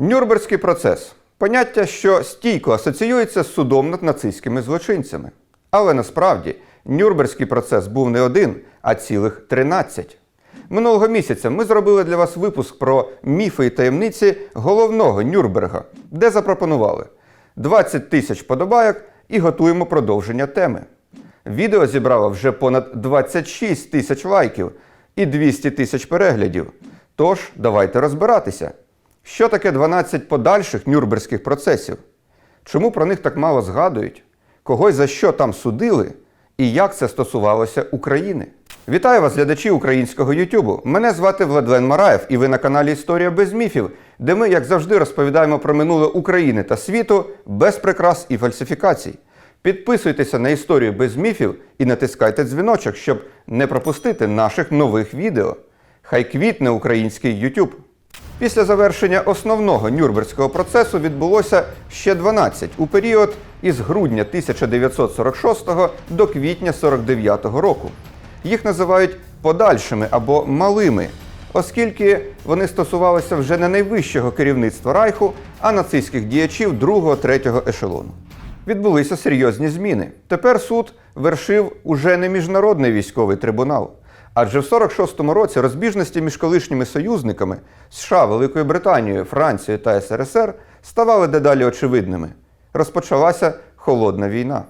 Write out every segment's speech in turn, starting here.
Нюрнберзький процес поняття, що стійко асоціюється з судом над нацистськими злочинцями. Але насправді Нюрнберзький процес був не один, а цілих 13. Минулого місяця ми зробили для вас випуск про міфи і таємниці головного Нюрнберга, де запропонували 20 тисяч подобайок і готуємо продовження теми. Відео зібрало вже понад 26 тисяч лайків і 200 тисяч переглядів. Тож давайте розбиратися. Що таке 12 подальших нюрнберзьких процесів? Чому про них так мало згадують? Когось за що там судили? І як це стосувалося України? Вітаю вас, глядачі українського Ютубу. Мене звати Владлен Мараєв, і ви на каналі Історія без міфів, де ми, як завжди, розповідаємо про минуле України та світу без прикрас і фальсифікацій. Підписуйтеся на історію без міфів і натискайте дзвіночок, щоб не пропустити наших нових відео. Хай квітне український YouTube. Після завершення основного Нюрнберзького процесу відбулося ще 12 у період із грудня 1946 до квітня 49 року. Їх називають подальшими або малими, оскільки вони стосувалися вже не найвищого керівництва Райху, а нацистських діячів 2-3 ешелону. Відбулися серйозні зміни. Тепер суд вершив уже не міжнародний військовий трибунал. Адже в 46-му році розбіжності між колишніми союзниками США, Великою Британією, Францією та СРСР ставали дедалі очевидними. Розпочалася холодна війна.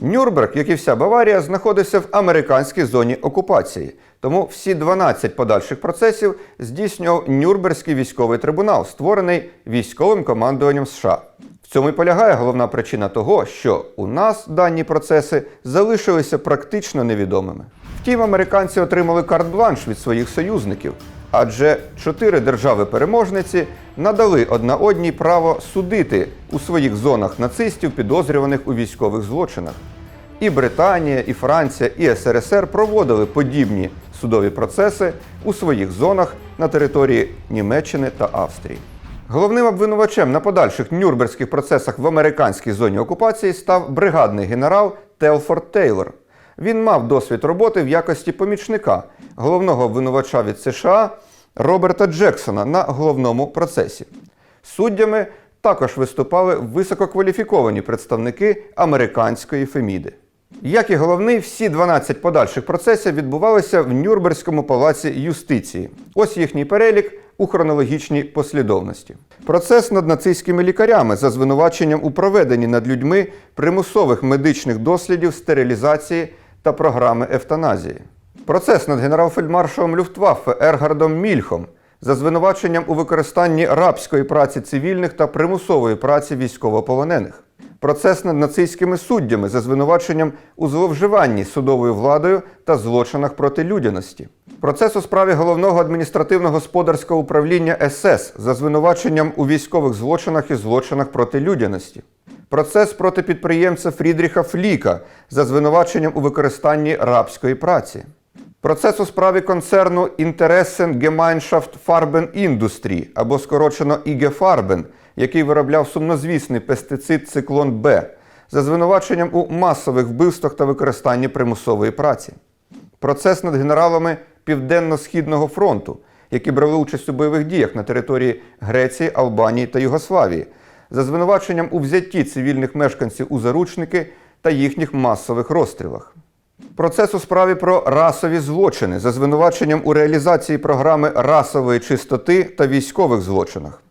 Нюрнберг, як і вся Баварія, знаходився в американській зоні окупації, тому всі 12 подальших процесів здійснював Нюрнберзький військовий трибунал, створений військовим командуванням США. В цьому і полягає головна причина того, що у нас дані процеси залишилися практично невідомими. Втім, американці отримали карт-бланш від своїх союзників, адже чотири держави-переможниці надали одна одній право судити у своїх зонах нацистів, підозрюваних у військових злочинах. І Британія, і Франція, і СРСР проводили подібні судові процеси у своїх зонах на території Німеччини та Австрії. Головним обвинувачем на подальших нюрнберзьких процесах в американській зоні окупації став бригадний генерал Телфорд Тейлор. Він мав досвід роботи в якості помічника головного обвинувача від США Роберта Джексона на головному процесі. Суддями також виступали висококваліфіковані представники американської Феміди. Як і головний, всі 12 подальших процесів відбувалися в Нюрнберзькому палаці юстиції. Ось їхній перелік у хронологічній послідовності. Процес над нацистськими лікарями за звинуваченням у проведенні над людьми примусових медичних дослідів, стерилізації та програми евтаназії. Процес над генерал-фельдмаршалом Люфтваффе Ергардом Мільхом за звинуваченням у використанні рабської праці цивільних та примусової праці військовополонених. Процес над нацистськими суддями за звинуваченням у зловживанні судовою владою та злочинах проти людяності. Процес у справі головного адміністративно-господарського управління СС за звинуваченням у військових злочинах і злочинах проти людяності. Процес проти підприємця Фрідріха Фліка за звинуваченням у використанні рабської праці. Процес у справі концерну Interessen Gemeinschaft Farben Industrie, або скорочено Farben, який виробляв сумнозвісний пестицид циклон Б, за звинуваченням у масових вбивствах та використанні примусової праці. Процес над генералами Південно-Східного фронту, які брали участь у бойових діях на території Греції, Албанії та Югославії, за звинуваченням у взятті цивільних мешканців у заручники та їхніх масових розстрілах. Процес у справі про расові злочини за звинуваченням у реалізації програми расової чистоти та військових злочинах.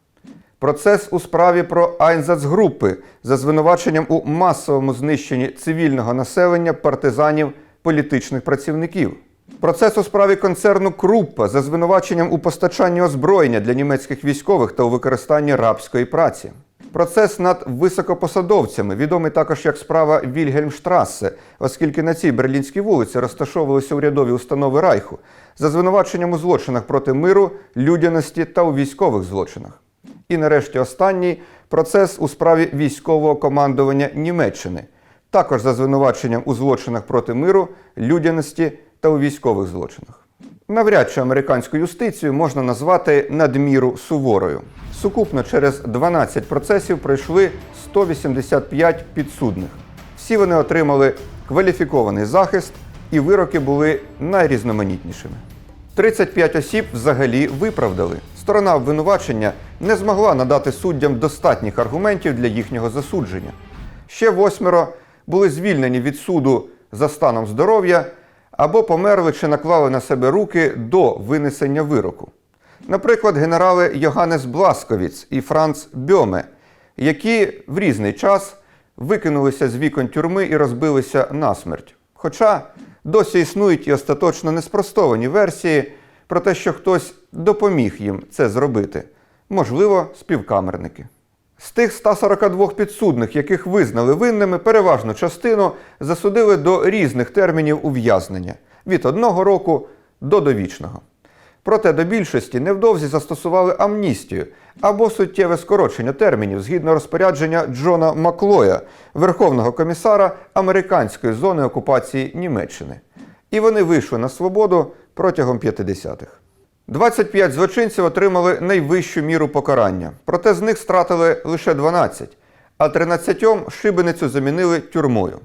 Процес у справі про Айнзацгрупи за звинуваченням у масовому знищенні цивільного населення, партизанів, політичних працівників. Процес у справі концерну Круппа за звинуваченням у постачанні озброєння для німецьких військових та у використанні рабської праці. Процес над високопосадовцями, відомий також як справа Вільгельмштрассе, оскільки на цій берлінській вулиці розташовувалися урядові установи Райху, за звинуваченням у злочинах проти миру, людяності та у військових злочинах. І нарешті останній процес у справі військового командування Німеччини, також за звинуваченням у злочинах проти миру, людяності та у військових злочинах. Навряд чи американську юстицію можна назвати надміру суворою. Сукупно через 12 процесів пройшли 185 підсудних. Всі вони отримали кваліфікований захист, і вироки були найрізноманітнішими. 35 осіб взагалі виправдали. Сторона обвинувачення не змогла надати суддям достатніх аргументів для їхнього засудження. Ще восьмеро були звільнені від суду за станом здоров'я або померли чи наклали на себе руки до винесення вироку. Наприклад, генерали Йоганнес Бласковіц і Франц Бьоме, які в різний час викинулися з вікон тюрми і розбилися насмерть. Хоча досі існують і остаточно неспростовані версії про те, що хтось допоміг їм це зробити, можливо, співкамерники. З тих 142 підсудних, яких визнали винними, переважну частину засудили до різних термінів ув'язнення від одного року до довічного. Проте до більшості невдовзі застосували амністію або суттєве скорочення термінів згідно розпорядження Джона Маклоя, Верховного комісара американської зони окупації Німеччини. І вони вийшли на свободу протягом 50-х. 25 злочинців отримали найвищу міру покарання, проте з них стратили лише 12, а 13 шибеницю замінили тюрмою.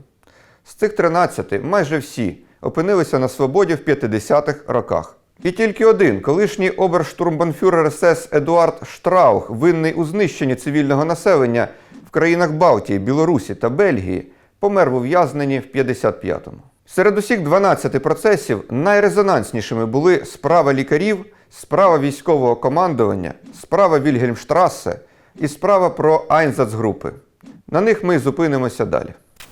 З цих 13 майже всі опинилися на свободі в 50-х роках. І тільки один, колишній оберштурмбанфюрер СС Едуард Штраух, винний у знищенні цивільного населення в країнах Балтії, Білорусі та Бельгії, помер в ув'язненні в 55-му. Серед усіх 12 процесів найрезонанснішими були справа лікарів, справа військового командування, справа Вільгельмштрассе і справа про Айнзацгрупи. На них ми зупинимося далі.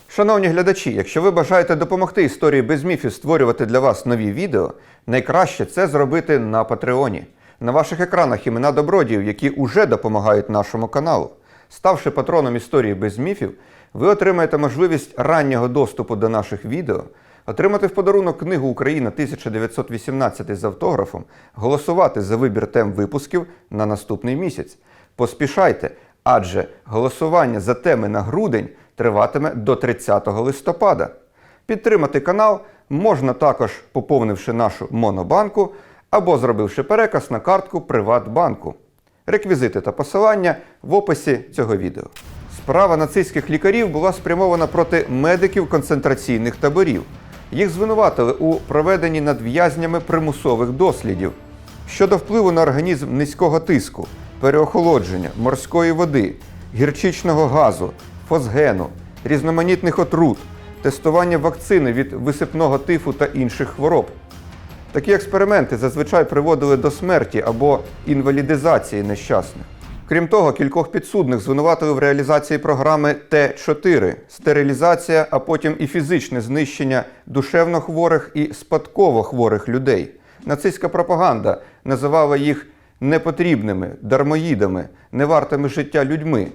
Шановні глядачі, якщо ви бажаєте допомогти історії без міфів створювати для вас нові відео, найкраще це зробити на Патреоні. На ваших екранах імена добродіїв, які уже допомагають нашому каналу. Ставши патроном історії без міфів, ви отримаєте можливість раннього доступу до наших відео, отримати в подарунок книгу Україна 1918 з автографом, голосувати за вибір тем випусків на наступний місяць. Поспішайте, адже голосування за теми на грудень триватиме до 30 листопада. Підтримати канал можна також поповнивши нашу монобанку або зробивши переказ на картку Приватбанку. Реквізити та посилання в описі цього відео. Справа нацистських лікарів була спрямована проти медиків концентраційних таборів. Їх звинуватили у проведенні над в'язнями примусових дослідів щодо впливу на організм низького тиску, переохолодження, морської води, гірчичного газу, фосгену, різноманітних отрут, тестування вакцини від висипного тифу та інших хвороб. Такі експерименти зазвичай приводили до смерті або інвалідизації нещасних. Крім того, кількох підсудних звинуватили в реалізації програми Т4 стерилізація, а потім і фізичне знищення душевно хворих і спадково хворих людей. Нацистська пропаганда називала їх непотрібними, дармоїдами, невартими життя людьми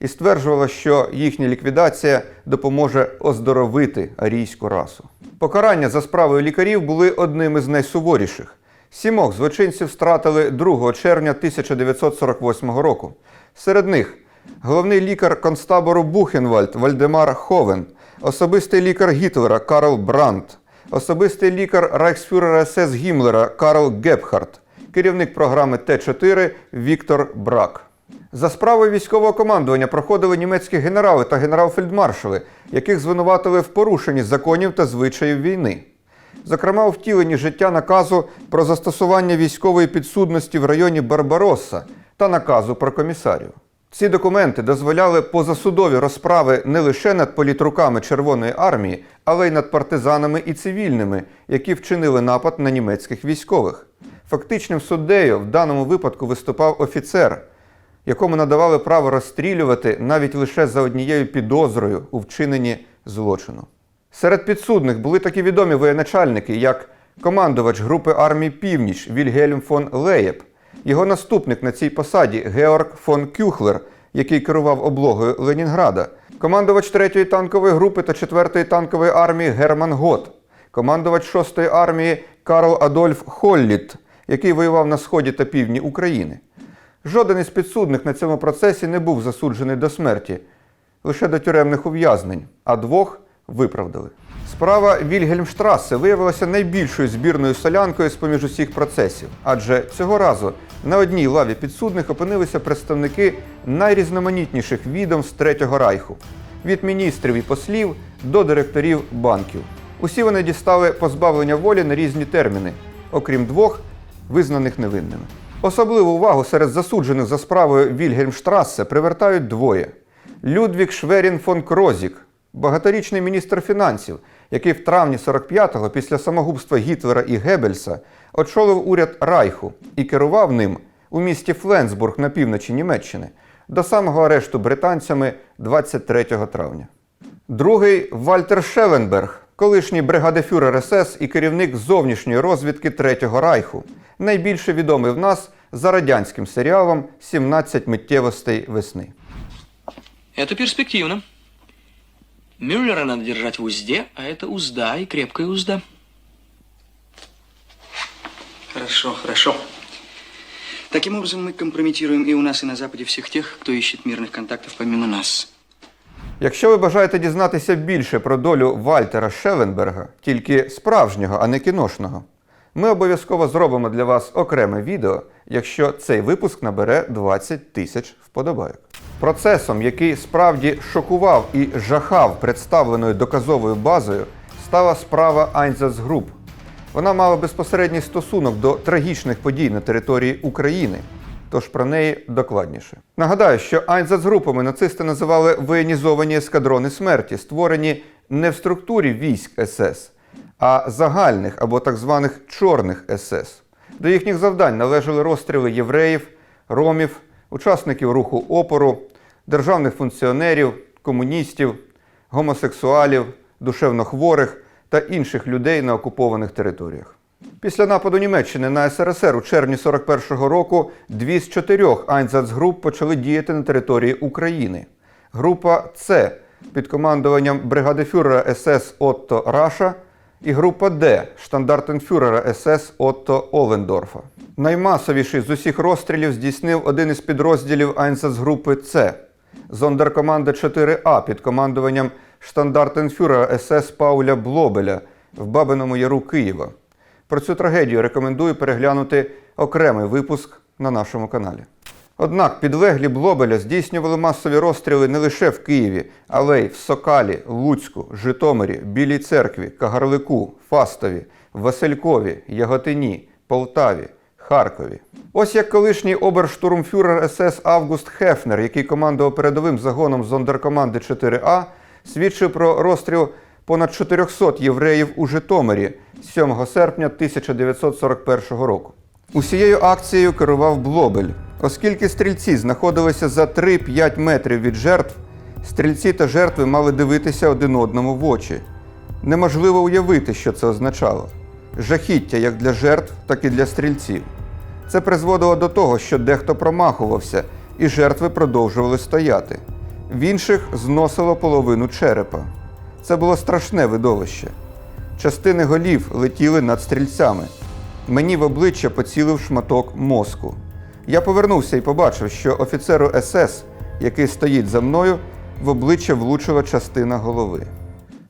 і стверджувала, що їхня ліквідація допоможе оздоровити арійську расу. Покарання за справою лікарів були одним із найсуворіших. Сімох злочинців стратили 2 червня 1948 року. Серед них головний лікар концтабору Бухенвальд Вальдемар Ховен, особистий лікар Гітлера Карл Брандт, особистий лікар райхсфюрера СС Гімлера Карл Гепхард, керівник програми Т4 Віктор Брак. За справою військового командування проходили німецькі генерали та генерал-фельдмаршали, яких звинуватили в порушенні законів та звичаїв війни. Зокрема, у втіленні життя наказу про застосування військової підсудності в районі Барбаросса та наказу про комісарів. Ці документи дозволяли позасудові розправи не лише над політруками Червоної армії, але й над партизанами і цивільними, які вчинили напад на німецьких військових. Фактичним суддею в даному випадку виступав офіцер, якому надавали право розстрілювати навіть лише за однією підозрою у вчиненні злочину. Серед підсудних були такі відомі воєначальники, як командувач групи армії Північ Вільгельм фон Леєб, його наступник на цій посаді Георг фон Кюхлер, який керував облогою Ленінграда, командувач 3-ї танкової групи та 4-ї танкової армії Герман Гот, командувач 6-ї армії Карл Адольф Холліт, який воював на сході та півдні України. Жоден із підсудних на цьому процесі не був засуджений до смерті, лише до тюремних ув'язнень, а двох виправдали. Справа Вільгельмштрасе виявилася найбільшою збірною солянкою з-поміж усіх процесів, адже цього разу на одній лаві підсудних опинилися представники найрізноманітніших відомств Третього Райху від міністрів і послів до директорів банків. Усі вони дістали позбавлення волі на різні терміни, окрім двох, визнаних невинними. Особливу увагу серед засуджених за справою Вільгельмштрассе привертають двоє: Людвік Шверін фон Крозік, багаторічний міністр фінансів, який в травні 45-го, після самогубства Гітлера і Геббельса, очолив уряд Райху і керував ним у місті Фленсбург на півночі Німеччини до самого арешту британцями 23 травня. Другий Вальтер Шеленберг, колишній бригадефюрер СС і керівник зовнішньої розвідки Третього Райху, найбільше відомий в нас за радянським серіалом «17 миттєвостей весни. Это перспективно. Мюллера надо держать в узде, а это узда и крепкая узда. Хорошо, хорошо. Таким образом, мы компрометируем и у нас, и на Западе всех тех, кто ищет мирных контактов помимо нас. Якщо ви бажаєте дізнатися більше про долю Вальтера Шеленберга, тільки справжнього, а не кіношного, ми обов'язково зробимо для вас окреме відео, якщо цей випуск набере 20 тисяч вподобайок. Процесом, який справді шокував і жахав представленою доказовою базою, стала справа Айнзацгруп. Вона мала безпосередній стосунок до трагічних подій на території України. Тож про неї докладніше. Нагадаю, що айнзацгрупами нацисти називали воєнізовані ескадрони смерті, створені не в структурі військ СС, а загальних або так званих чорних СС. До їхніх завдань належали розстріли євреїв, ромів, учасників руху опору, державних функціонерів, комуністів, гомосексуалів, душевнохворих та інших людей на окупованих територіях. Після нападу Німеччини на СРСР у червні 41-го року дві з чотирьох Айнзацгруп почали діяти на території України. Група С під командуванням бригадефюрера СС Отто Раша і група Д штандартенфюрера СС Отто Олендорфа. Наймасовіший з усіх розстрілів здійснив один із підрозділів Айнзацгрупи С зондеркоманда 4А під командуванням штандартенфюрера СС Пауля Блобеля в Бабиному Яру Києва. Про цю трагедію рекомендую переглянути окремий випуск на нашому каналі. Однак підлеглі Блобеля здійснювали масові розстріли не лише в Києві, але й в Сокалі, Луцьку, Житомирі, Білій церкві, Кагарлику, Фастові, Василькові, Яготині, Полтаві, Харкові. Ось як колишній оберштурмфюрер СС Август Хефнер, який командував передовим загоном зондеркоманди 4А, свідчив про розстріл понад 400 євреїв у Житомирі 7 серпня 1941 року. Усією акцією керував Блобель. Оскільки стрільці знаходилися за 3-5 метрів від жертв, стрільці та жертви мали дивитися один одному в очі. Неможливо уявити, що це означало. Жахіття як для жертв, так і для стрільців. Це призводило до того, що дехто промахувався, і жертви продовжували стояти. В інших зносило половину черепа. Це було страшне видовище. Частини голів летіли над стрільцями. Мені в обличчя поцілив шматок мозку. Я повернувся і побачив, що офіцеру СС, який стоїть за мною, в обличчя влучила частина голови.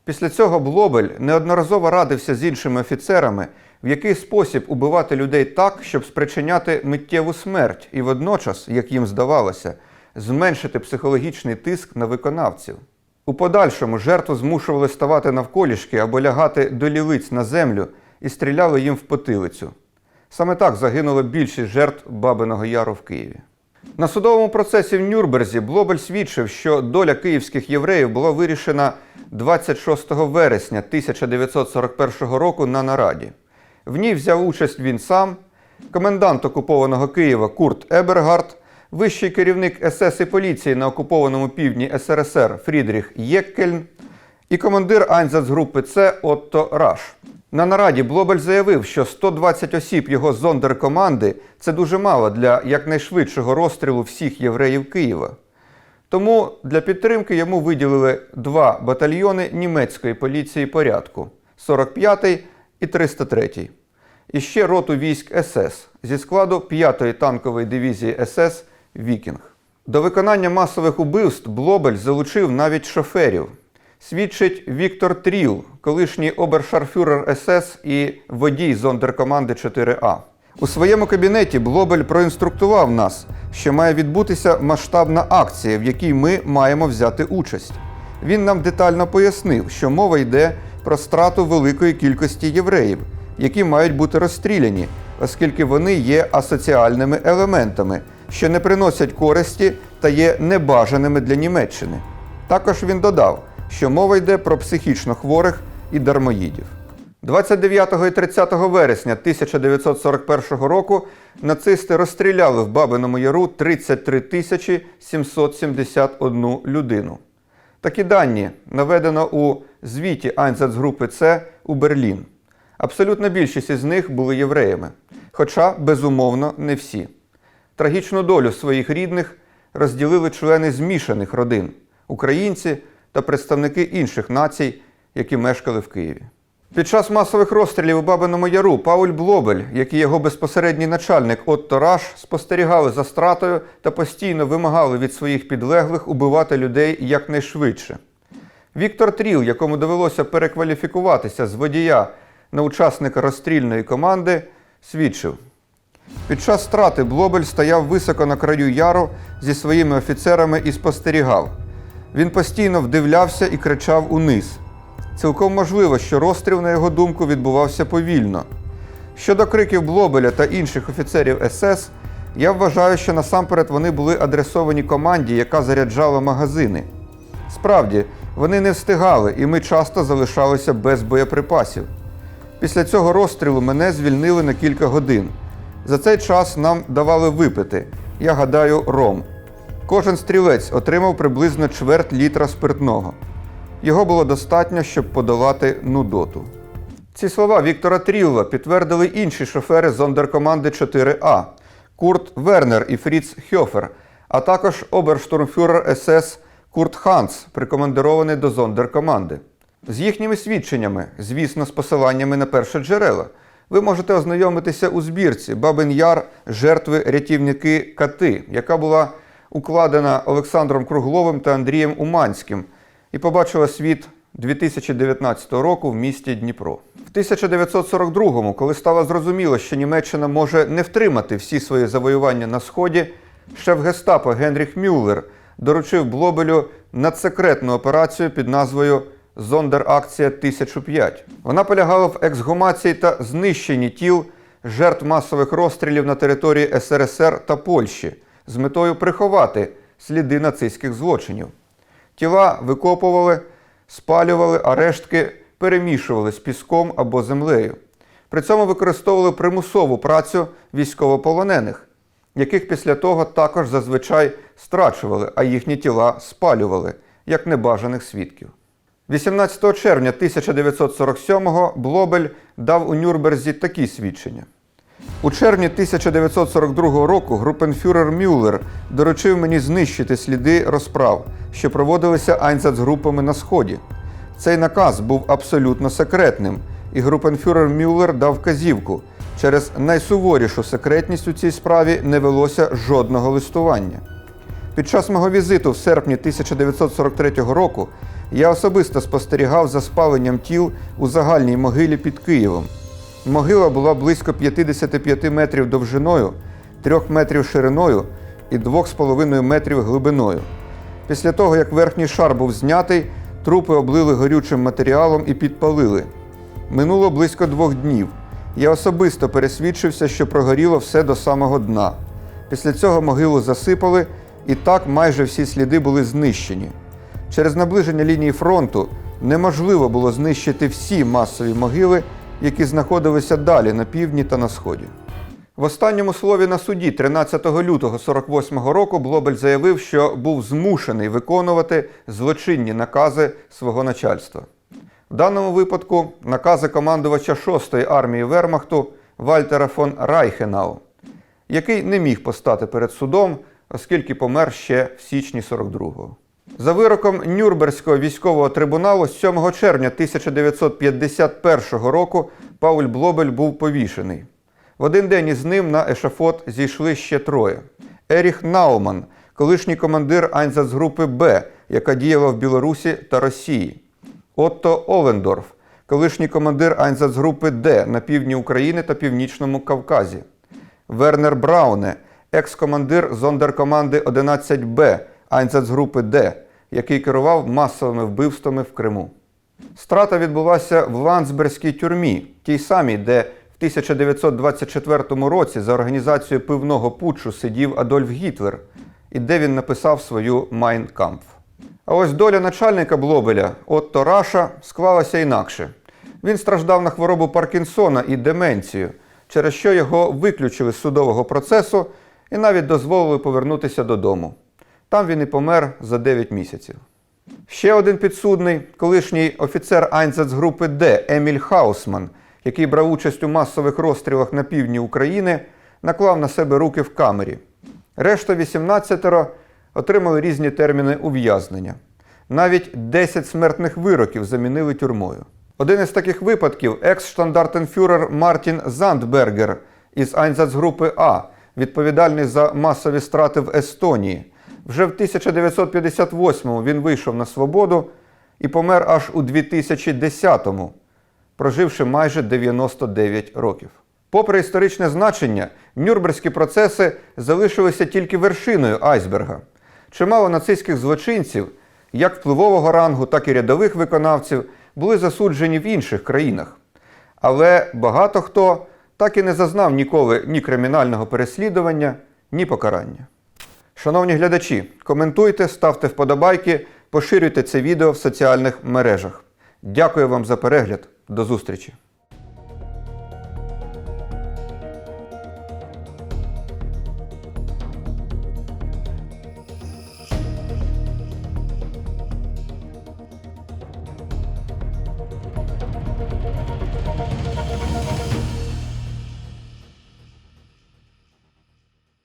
Після цього Блобель неодноразово радився з іншими офіцерами, в який спосіб убивати людей так, щоб спричиняти миттєву смерть і водночас, як їм здавалося, зменшити психологічний тиск на виконавців. У подальшому жертву змушували ставати навколішки або лягати до лілиць на землю і стріляли їм в потилицю. Саме так загинуло більшість жертв Бабиного Яру в Києві. На судовому процесі в Нюрнберзі Блобель свідчив, що доля київських євреїв була вирішена 26 вересня 1941 року на нараді. В ній взяв участь він сам, комендант окупованого Києва Курт Ебергард, вищий керівник СС і поліції на окупованому півдні СРСР Фрідріх Єккельн і командир Айнзацгрупи С Отто Раш. На нараді Блобель заявив, що 120 осіб його зондеркоманди – це дуже мало для якнайшвидшого розстрілу всіх євреїв Києва. Тому для підтримки йому виділили два батальйони німецької поліції порядку 45-й і 303-й. І ще роту військ СС зі складу 5-ї танкової дивізії СС Вікінг. До виконання масових убивств Блобель залучив навіть шоферів. Свідчить Віктор Тріл, колишній обершарфюрер СС і водій зондеркоманди 4А. У своєму кабінеті Блобель проінструктував нас, що має відбутися масштабна акція, в якій ми маємо взяти участь. Він нам детально пояснив, що мова йде про страту великої кількості євреїв, які мають бути розстріляні, оскільки вони є асоціальними елементами, що не приносять користі та є небажаними для Німеччини. Також він додав, що мова йде про психічно хворих і дармоїдів. 29 і 30 вересня 1941 року нацисти розстріляли в Бабиному Яру 33 тисячі 771 людину. Такі дані наведено у звіті Айнзацгрупи С у Берлін. Абсолютна більшість із них були євреями, хоча, безумовно, не всі. Трагічну долю своїх рідних розділили члени змішаних родин українці та представники інших націй, які мешкали в Києві. Під час масових розстрілів у Бабиному Яру Пауль Блобель, як і його безпосередній начальник Отто Раш, спостерігали за стратою та постійно вимагали від своїх підлеглих убивати людей якнайшвидше. Віктор Тріл, якому довелося перекваліфікуватися з водія на учасника розстрільної команди, свідчив. Під час страти Блобель стояв високо на краю яру зі своїми офіцерами і спостерігав. Він постійно вдивлявся і кричав униз. Цілком можливо, що розстріл, на його думку, відбувався повільно. Щодо криків Блобеля та інших офіцерів СС, я вважаю, що насамперед вони були адресовані команді, яка заряджала магазини. Справді, вони не встигали, і ми часто залишалися без боєприпасів. Після цього розстрілу мене звільнили на кілька годин. За цей час нам давали випити, я гадаю, ром. Кожен стрілець отримав приблизно чверть літра спиртного. Його було достатньо, щоб подолати нудоту. Ці слова Віктора Трілла підтвердили інші шофери зондеркоманди 4А Курт Вернер і Фріц Хьофер, а також оберштурмфюрер СС Курт Ханс, прикомандирований до зондеркоманди. З їхніми свідченнями, звісно, з посиланнями на перші джерела, ви можете ознайомитися у збірці Бабин Яр жертви рятівники Кати, яка була укладена Олександром Кругловим та Андрієм Уманським і побачила світ 2019 року в місті Дніпро. В 1942-му, коли стало зрозуміло, що Німеччина може не втримати всі свої завоювання на сході, шеф гестапо Генріх Мюллер доручив Блобелю надсекретну операцію під назвою Зондеракція 1005. Вона полягала в ексгумації та знищенні тіл жертв масових розстрілів на території СРСР та Польщі з метою приховати сліди нацистських злочинів. Тіла викопували, спалювали, а рештки перемішували з піском або землею. При цьому використовували примусову працю військовополонених, яких після того також зазвичай страчували, а їхні тіла спалювали, як небажаних свідків. 18 червня 1947-го Блобель дав у Нюрнберзі такі свідчення. У червні 1942 року групенфюрер Мюллер доручив мені знищити сліди розправ, що проводилися айнзацгрупами на Сході. Цей наказ був абсолютно секретним, і групенфюрер Мюллер дав вказівку. Через найсуворішу секретність у цій справі не велося жодного листування. Під час мого візиту в серпні 1943 року я особисто спостерігав за спаленням тіл у загальній могилі під Києвом. Могила була близько 55 метрів довжиною, 3 метрів шириною і 2,5 метрів глибиною. Після того, як верхній шар був знятий, трупи облили горючим матеріалом і підпалили. Минуло близько двох днів. Я особисто пересвідчився, що прогоріло все до самого дна. Після цього могилу засипали, і так майже всі сліди були знищені. Через наближення лінії фронту неможливо було знищити всі масові могили, які знаходилися далі на півдні та на сході. В останньому слові на суді 13 лютого 48-го року Блобель заявив, що був змушений виконувати злочинні накази свого начальства. В даному випадку накази командувача 6-ї армії Вермахту Вальтера фон Райхенау, який не міг постати перед судом, оскільки помер ще в січні 42-го. За вироком Нюрнберзького військового трибуналу 7 червня 1951 року Пауль Блобель був повішений. В один день із ним на ешафот зійшли ще троє: Еріх Науман, колишній командир Айнзацгрупи Б, яка діяла в Білорусі та Росії, Отто Олендорф, колишній командир Айнзацгрупи Д на півдні України та Північному Кавказі, Вернер Брауне, екс-командир зондеркоманди 11Б Айнзацгрупи Д, який керував масовими вбивствами в Криму. Страта відбулася в Ландсбергській тюрмі, тій самій, де В 1924 році за організацію пивного путчу сидів Адольф Гітлер, і де він написав свою Майн Кампф. А ось доля начальника Блобеля Отто Раша склалася інакше. Він страждав на хворобу Паркінсона і деменцію, через що його виключили з судового процесу і навіть дозволили повернутися додому. Там він і помер за 9 місяців. Ще один підсудний, колишній офіцер Айнзецгрупи Д Еміль Хаусман, який брав участь у масових розстрілах на півдні України, наклав на себе руки в камері. Решта 18 отримали різні терміни ув'язнення. Навіть 10 смертних вироків замінили тюрмою. Один із таких випадків екс-штандартенфюрер Мартін Зандбергер із Айнзацгрупи А, відповідальний за масові страти в Естонії. Вже в 1958-му він вийшов на свободу і помер аж у 2010-му, проживши майже 99 років. Попри історичне значення, нюрнберзькі процеси залишилися тільки вершиною айсберга. Чимало нацистських злочинців, як впливового рангу, так і рядових виконавців, були засуджені в інших країнах. Але багато хто так і не зазнав ніколи ні кримінального переслідування, ні покарання. Шановні глядачі, коментуйте, ставте вподобайки, поширюйте це відео в соціальних мережах. Дякую вам за перегляд. До зустрічі!